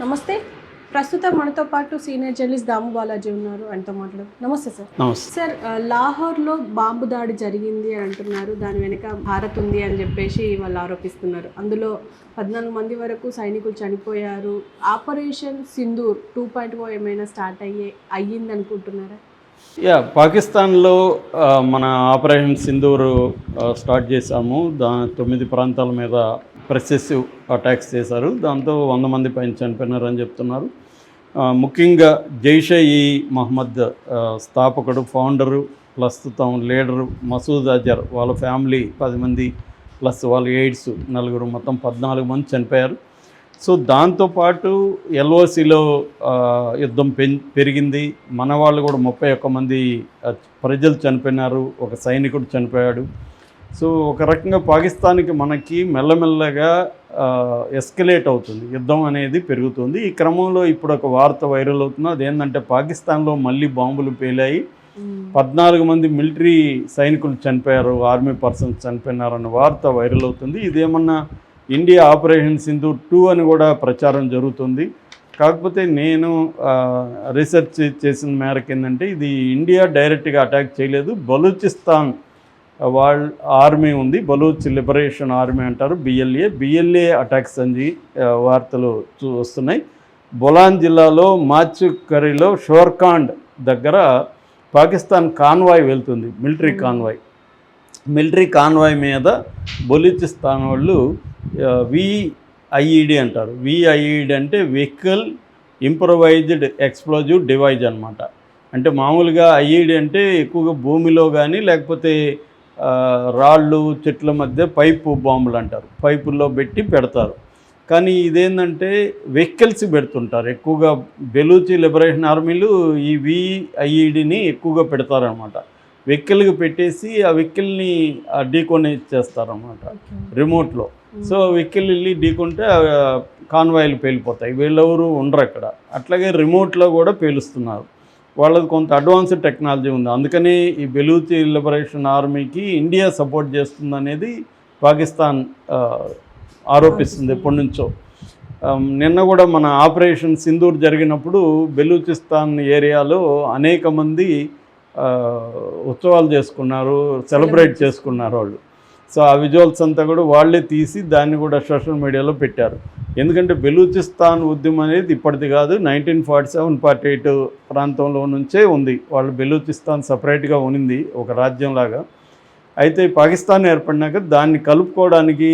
నమస్తే. ప్రస్తుతం మనతో పాటు సీనియర్ జర్నలిస్ట్ దాము బాలాజీ ఉన్నారు. ఆయనతో మాట్లాడు నమస్తే సార్. నమస్తే. సార్ లాహోర్లో బాంబు దాడి జరిగింది అని అంటున్నారు. దాని వెనుక భారత్ ఉంది అని చెప్పేసి వాళ్ళు ఆరోపిస్తున్నారు. అందులో పద్నాలుగు మంది వరకు సైనికులు చనిపోయారు. ఆపరేషన్ సింధూర్ టూ పాయింట్ ఏమైనా స్టార్ట్ అయ్యే అయ్యింది అనుకుంటున్నారా యా పాకిస్తాన్లో మన ఆపరేషన్ సింధూరు స్టార్ట్ చేశాము. దా తొమ్మిది ప్రాంతాల మీద ప్రెసెసివ్ అటాక్స్ చేశారు. దాంతో వంద మంది పైన చనిపోయినారని చెప్తున్నారు. ముఖ్యంగా జైషే ఈ మహమ్మద్ స్థాపకుడు ఫౌండరు ప్రస్తుతం లీడరు మసూద్ అజర్ వాళ్ళ ఫ్యామిలీ పది మంది ప్లస్ వాళ్ళ ఎయిడ్స్ నలుగురు మొత్తం పద్నాలుగు మంది చనిపోయారు. సో దాంతోపాటు ఎల్ఓసిలో యుద్ధం పెం పెరిగింది. మన వాళ్ళు కూడా ముప్పై ఒక్క మంది ప్రజలు చనిపోయినారు. ఒక సైనికుడు చనిపోయాడు. సో ఒక రకంగా పాకిస్తాన్కి మనకి మెల్లమెల్లగా ఎస్కలేట్ అవుతుంది. యుద్ధం అనేది పెరుగుతుంది. ఈ క్రమంలో ఇప్పుడు ఒక వార్త వైరల్ అవుతుంది అదేంటంటే పాకిస్తాన్లో మళ్ళీ బాంబులు పేలాయి. పద్నాలుగు మంది మిలిటరీ సైనికులు చనిపోయారు. ఆర్మీ పర్సన్స్ చనిపోయినారన్న వార్త వైరల్ అవుతుంది. ఇదేమన్నా ఇండియా ఆపరేషన్ సింధు టూ అని కూడా ప్రచారం జరుగుతుంది. కాకపోతే నేను రీసెర్చ్ చేసిన మేరకు ఏంటంటే ఇది ఇండియా డైరెక్ట్గా అటాక్ చేయలేదు. బలూచిస్తాన్ వాళ్ళ ఆర్మీ ఉంది. బలూచ్ లిబరేషన్ ఆర్మీ అంటారు B L A B L A attacks అని వార్తలు చూ వస్తున్నాయి. బొలాన్ జిల్లాలో మాచుకరిలో షోర్కాండ్ దగ్గర పాకిస్తాన్ కాన్వాయ్ వెళ్తుంది మిలిటరీ కాన్వాయ్. మిలిటరీ కాన్వాయ్ మీద బలూచిస్తాన్ వాళ్ళు విఐఈడి అంటారు. విఐఈడి అంటే వెహికల్ ఇంప్రొవైజ్డ్ ఎక్స్ప్లోజివ్ డివైజ్ అనమాట అంటే మామూలుగా ఐఈడి అంటే ఎక్కువగా భూమిలో కానీ లేకపోతే రాళ్ళు చెట్ల మధ్య పైపు బాంబులు అంటారు. పైపుల్లో పెట్టి పెడతారు. కానీ ఇదేంటంటే వెహికల్స్ పెడుతుంటారు. ఎక్కువగా బెలూచి లిబరేషన్ ఆర్మీలు ఈ విఐఈడిని ఎక్కువగా పెడతారనమాట వెహికల్కి పెట్టేసి ఆ వెహికల్ని ఢీకొని చేస్తారనమాట రిమోట్లో. సో వెహికల్ వెళ్ళి ఢీకొంటే కాన్వాయిలు పేలిపోతాయి. వీళ్ళెవరు ఉండరు అక్కడ. అట్లాగే రిమోట్లో కూడా పేలుస్తున్నారు. వాళ్ళది కొంత అడ్వాన్స్డ్ టెక్నాలజీ ఉంది. అందుకని ఈ బెలూచి లిబరేషన్ ఆర్మీకి ఇండియా సపోర్ట్ చేస్తుంది అనేది పాకిస్తాన్ ఆరోపిస్తుంది ఎప్పటి నుంచో నిన్న కూడా మన ఆపరేషన్ సింధూర్ జరిగినప్పుడు బెలూచిస్తాన్ ఏరియాలో అనేక మంది ఉత్సవాలు చేసుకున్నారు సెలబ్రేట్ చేసుకున్నారు. వాళ్ళు. సో ఆ విజువల్స్ అంతా కూడా వాళ్ళే తీసి దాన్ని కూడా సోషల్ మీడియాలో పెట్టారు. ఎందుకంటే బెలూచిస్తాన్ ఉద్యమం అనేది ఇప్పటిది కాదు nineteen forty seven forty eight ప్రాంతంలో నుంచే ఉంది. వాళ్ళు బెలూచిస్తాన్ సపరేట్గా ఉనింది ఒక రాజ్యంలాగా అయితే పాకిస్తాన్ ఏర్పడినాక దాన్ని కలుపుకోవడానికి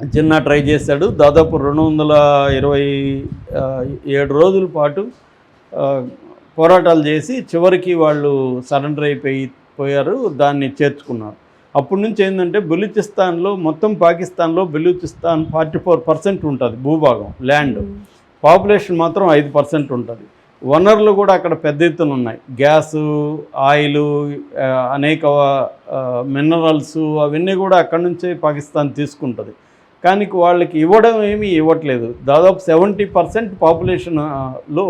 చిన్న ట్రై చేశాడు. దాదాపు రెండు వందల ఇరవై ఏడు రోజుల పాటు పోరాటాలు చేసి చివరికి వాళ్ళు సరెండర్ అయిపోయి పోయారు దాన్ని చేర్చుకున్నారు. అప్పటి నుంచి ఏంటంటే బెలూచిస్తాన్లో మొత్తం పాకిస్తాన్లో బెలూచిస్తాన్ ఫార్టీ ఫోర్ పర్సెంట్ ఉంటుంది భూభాగం ల్యాండ్. పాపులేషన్ మాత్రం ఐదు పర్సెంట్ ఉంటుంది. వనరులు కూడా అక్కడ పెద్ద ఎత్తున ఉన్నాయి. గ్యాసు ఆయిలు అనేక మినరల్స్ అవన్నీ కూడా అక్కడ నుంచే పాకిస్తాన్ తీసుకుంటుంది. కానీ వాళ్ళకి ఇవ్వడం ఏమీ ఇవ్వట్లేదు. దాదాపు సెవెంటీ పర్సెంట్ పాపులేషన్లో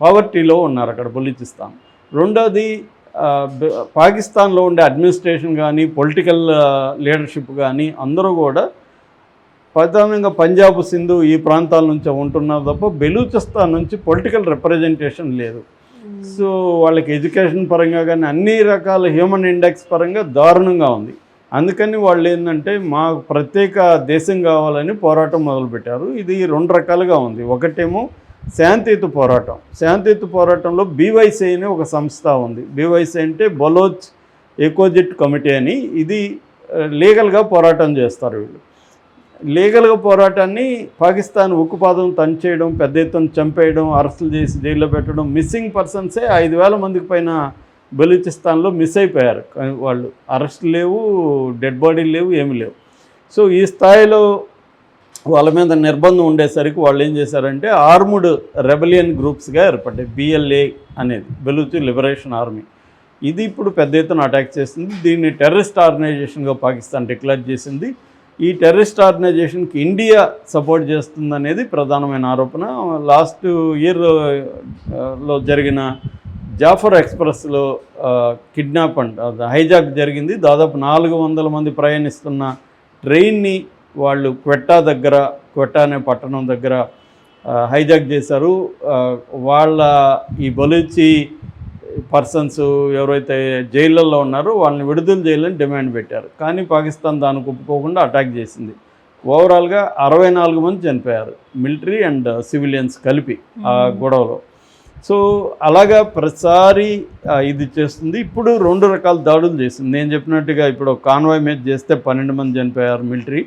పావర్టీలో ఉన్నారు అక్కడ బలూచిస్తాన్ రెండోది పాకిస్తాన్లో ఉండే అడ్మినిస్ట్రేషన్ కానీ పొలిటికల్ లీడర్షిప్ కానీ అందరూ కూడా ప్రధానంగా పంజాబ్ సింధు ఈ ప్రాంతాల నుంచి ఉంటున్నారు తప్ప బెలూచిస్తాన్ నుంచి పొలిటికల్ రిప్రజెంటేషన్ లేదు. సో వాళ్ళకి ఎడ్యుకేషన్ పరంగా కానీ అన్ని రకాల హ్యూమన్ ఇండెక్స్ పరంగా దారుణంగా ఉంది. అందుకని వాళ్ళు ఏంటంటే మా ప్రత్యేక దేశం కావాలని పోరాటం మొదలుపెట్టారు. ఇది రెండు రకాలుగా ఉంది. ఒకటేమో శాంతియుత పోరాటం. శాంతియుత పోరాటంలో బీవైసీ అనే ఒక సంస్థ ఉంది. బీవైసీ అంటే బలోచ్ ఎకోజిట్ కమిటీ అని. ఇది లీగల్గా పోరాటం చేస్తారు వీళ్ళు. లీగల్గా పోరాటాన్ని పాకిస్తాన్ ఉక్కుపాదం తంచేయడం పెద్ద ఎత్తున చంపేయడం అరెస్టులు చేసి జైల్లో పెట్టడం మిస్సింగ్ పర్సన్సే ఐదు వేల మందికి పైన బలూచిస్తాన్లో మిస్ అయిపోయారు. వాళ్ళు అరెస్ట్ లేవు డెడ్ బాడీలు లేవు ఏమి లేవు. సో ఈ స్థాయిలో వాళ్ళ మీద నిర్బంధం ఉండేసరికి వాళ్ళు ఏం చేశారంటే ఆర్ముడ్ రెబలియన్ గ్రూప్స్గా ఏర్పడ్డాయి బిఎల్ఏ అనేది బెలూచి లిబరేషన్ ఆర్మీ. ఇది ఇప్పుడు పెద్ద ఎత్తున అటాక్ చేసింది. దీన్ని టెర్రరిస్ట్ ఆర్గనైజేషన్గా పాకిస్తాన్ డిక్లేర్ చేసింది. ఈ టెర్రరిస్ట్ ఆర్గనైజేషన్కి ఇండియా సపోర్ట్ చేస్తుందనేది ప్రధానమైన ఆరోపణ. లాస్ట్ ఇయర్ uh, లో జరిగిన జాఫర్ ఎక్స్ప్రెస్లో కిడ్నాప్ అండ్ హైజాక్ జరిగింది. దాదాపు నాలుగు వందల మంది ప్రయాణిస్తున్న ట్రైన్ని వాళ్ళు క్వెట్టా దగ్గర క్వెట్టా అనే పట్టణం దగ్గర హైజాక్ చేశారు. వాళ్ళ ఈ బలూచి పర్సన్స్ ఎవరైతే జైళ్ళల్లో ఉన్నారో వాళ్ళని విడుదల చేయాలని డిమాండ్ పెట్టారు. కానీ పాకిస్తాన్ దానికి ఒప్పుకోకుండా అటాక్ చేసింది. ఓవరాల్గా అరవై నాలుగు మంది చనిపోయారు మిలిటరీ అండ్ సివిలియన్స్ కలిపి ఆ గొడవలో. సో అలాగా ప్రతిసారి ఇది చేస్తుంది. ఇప్పుడు రెండు రకాల దాడులు చేసింది నేను చెప్పినట్టుగా ఇప్పుడు కాన్వాయ్ మీద చేస్తే పన్నెండు మంది చనిపోయారు మిలిటరీ.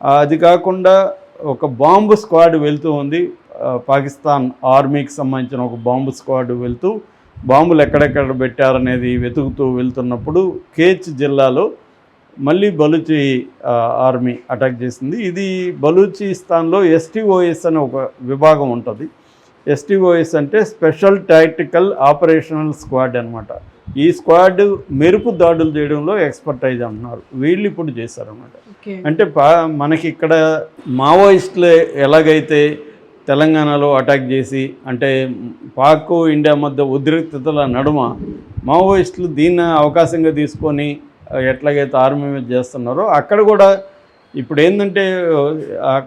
అది కాకుండా ఒక బాంబు స్క్వాడ్ వెళ్తూ ఉంది. పాకిస్తాన్ ఆర్మీకి సంబంధించిన ఒక బాంబు స్క్వాడ్ వెళ్తూ బాంబులు ఎక్కడెక్కడ పెట్టారనేది వెతుకుతూ వెళ్తున్నప్పుడు కేచ్ జిల్లాలో మళ్ళీ బలూచి ఆర్మీ అటాక్ చేసింది. ఇది బలూచిస్తాన్లో ఎస్టీఓఎస్ అనే ఒక విభాగం ఉంటుంది. ఎస్టీఓఎస్ అంటే స్పెషల్ టాక్టికల్ ఆపరేషనల్ స్క్వాడ్ అనమాట ఈ స్క్వాడ్ మెరుపు దాడులు చేయడంలో ఎక్స్పర్టైజ్ అంటున్నారు. వీళ్ళు ఇప్పుడు చేశారన్నమాట. అంటే పా మనకి ఇక్కడ మావోయిస్టులు ఎలాగైతే తెలంగాణలో అటాక్ చేసి అంటే పాక్ ఇండియా మధ్య ఉద్రిక్తతల నడుమ మావోయిస్టులు దీన్ని అవకాశంగా తీసుకొని ఎట్లాగైతే ఆర్మీ మీద చేస్తున్నారో అక్కడ కూడా ఇప్పుడు ఏంటంటే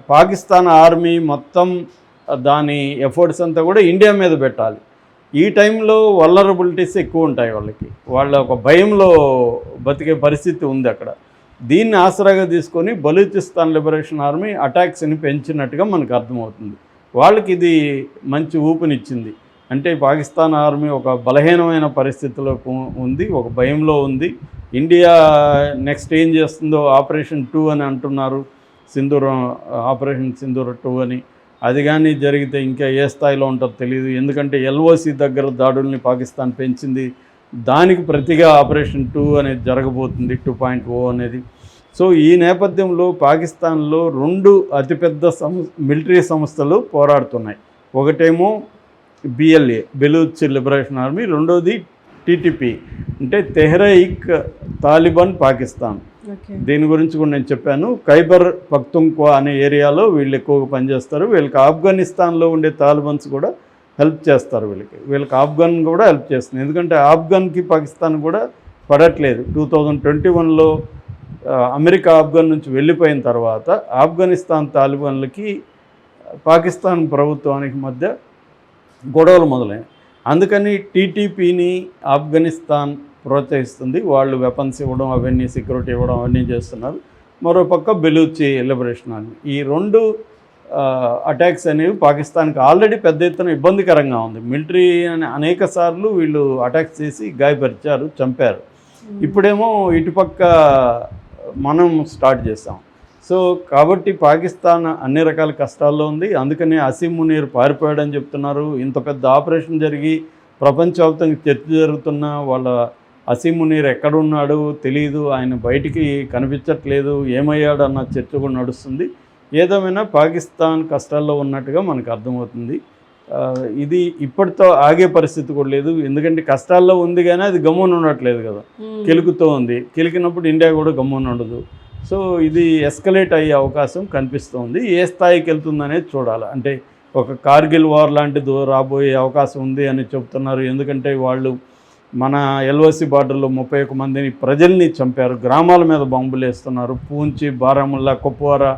పాకిస్తాన్ ఆర్మీ మొత్తం దాని ఎఫర్ట్స్ అంతా కూడా ఇండియా మీద పెట్టాలి. ఈ టైంలో వల్లరబిలిటీస్ ఎక్కువ ఉంటాయి వాళ్ళకి. వాళ్ళ ఒక భయంలో బతికే పరిస్థితి ఉంది అక్కడ. దీన్ని ఆసరాగా తీసుకొని బలూచిస్తాన్ లిబరేషన్ ఆర్మీ అటాక్స్ని పెంచినట్టుగా మనకు అర్థమవుతుంది. వాళ్ళకి ఇది మంచి ఊపునిచ్చింది. అంటే పాకిస్తాన్ ఆర్మీ ఒక బలహీనమైన పరిస్థితిలో ఉంది ఒక భయంలో ఉంది. ఇండియా నెక్స్ట్ ఏం చేస్తుందో ఆపరేషన్ టూ అని అంటున్నారు. సింధూర్ ఆపరేషన్ సింధూర్ టూ అని. అది కానీ జరిగితే ఇంకా ఏ స్థాయిలో ఉంటారో తెలియదు ఎందుకంటే ఎల్ఓసి దగ్గర దాడుల్ని పాకిస్తాన్ పెంచింది. దానికి ప్రతిగా ఆపరేషన్ టూ అనేది జరగబోతుంది టూ పాయింట్ ఓ అనేది. సో ఈ నేపథ్యంలో పాకిస్తాన్లో రెండు అతిపెద్ద సం మిలిటరీ సంస్థలు పోరాడుతున్నాయి. ఒకటేమో బిఎల్ఏ బెలూచ్ లిబరేషన్ ఆర్మీ. రెండోది టీటీపీ అంటే తెహ్రైక్ తాలిబాన్ పాకిస్తాన్. దీని గురించి కూడా నేను చెప్పాను. ఖైబర్ పక్తుంకో అనే ఏరియాలో వీళ్ళు ఎక్కువగా పనిచేస్తారు. వీళ్ళకి ఆఫ్ఘనిస్తాన్లో ఉండే తాలిబన్స్ కూడా హెల్ప్ చేస్తారు వీళ్ళకి. వీళ్ళకి ఆఫ్ఘన్ కూడా హెల్ప్ చేస్తుంది. ఎందుకంటే ఆఫ్ఘన్కి పాకిస్తాన్ కూడా పడట్లేదు. టూ థౌజండ్ ట్వంటీ వన్లో అమెరికా ఆఫ్ఘన్ నుంచి వెళ్ళిపోయిన తర్వాత ఆఫ్ఘనిస్తాన్ తాలిబాన్లకి పాకిస్తాన్ ప్రభుత్వానికి మధ్య గొడవలు మొదలైనవి అందుకని టీటీపీని ఆఫ్ఘనిస్తాన్ ప్రోత్సహిస్తుంది. వాళ్ళు వెపన్స్ ఇవ్వడం అవన్నీ సెక్యూరిటీ ఇవ్వడం అవన్నీ చేస్తున్నారు. మరోపక్క బెలూచి లిబరేషన్ ఆర్మీ ఈ రెండు అటాక్స్ అనేవి పాకిస్తాన్కి ఆల్రెడీ పెద్ద ఎత్తున ఇబ్బందికరంగా ఉంది. మిలిటరీ అని అనేక సార్లు వీళ్ళు అటాక్స్ చేసి గాయపరిచారు చంపారు. ఇప్పుడేమో ఇటుపక్క మనం స్టార్ట్ చేస్తాం సో కాబట్టి పాకిస్తాన్ అన్ని రకాల కష్టాల్లో ఉంది. అందుకనే అసీం మునీర్ పారిపోయాడని చెప్తున్నారు. ఇంత పెద్ద ఆపరేషన్ జరిగి ప్రపంచవ్యాప్తంగా చర్చ జరుగుతున్న వాళ్ళ అసీం మునీర్ ఎక్కడున్నాడు తెలియదు ఆయన బయటికి కనిపించట్లేదు ఏమయ్యాడు అన్న చర్చ కూడా నడుస్తుంది. ఏదేమైనా పాకిస్తాన్ కష్టాల్లో ఉన్నట్టుగా మనకు అర్థమవుతుంది. ఇది ఇప్పటితో ఆగే పరిస్థితి కూడా లేదు. ఎందుకంటే కష్టాల్లో ఉంది కానీ అది గమ్మున ఉండట్లేదు కదా. కెలుకుతూ ఉంది. కెలికినప్పుడు ఇండియా కూడా గమ్మున ఉండదు. సో ఇది ఎస్కలేట్ అయ్యే అవకాశం కనిపిస్తుంది. ఏ స్థాయికి వెళ్తుందనేది చూడాలి. అంటే ఒక కార్గిల్ వార్ లాంటిది రాబోయే అవకాశం ఉంది అని చెప్తున్నారు ఎందుకంటే వాళ్ళు మన ఎల్ఓసి బార్డర్లో ముప్పై ఒక్క మందిని ప్రజల్ని చంపారు. గ్రామాల మీద బాంబులు వేస్తున్నారు. పూంచి బారాముల్లా కుప్వారా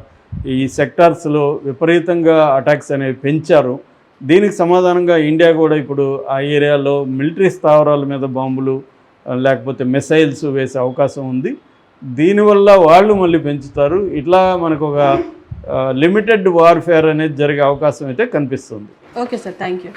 ఈ సెక్టార్స్లో విపరీతంగా అటాక్స్ అనేవి పెంచారు. దీనికి సమాధానంగా ఇండియా కూడా ఇప్పుడు ఆ ఏరియాలో మిలిటరీ స్థావరాల మీద బాంబులు లేకపోతే మిసైల్స్ వేసే అవకాశం ఉంది. దీనివల్ల వాళ్ళు మళ్ళీ పెంచుతారు. ఇట్లా మనకు ఒక లిమిటెడ్ వార్ఫేర్ అనేది జరిగే అవకాశం అయితే కనిపిస్తుంది. Okay sir. Thank you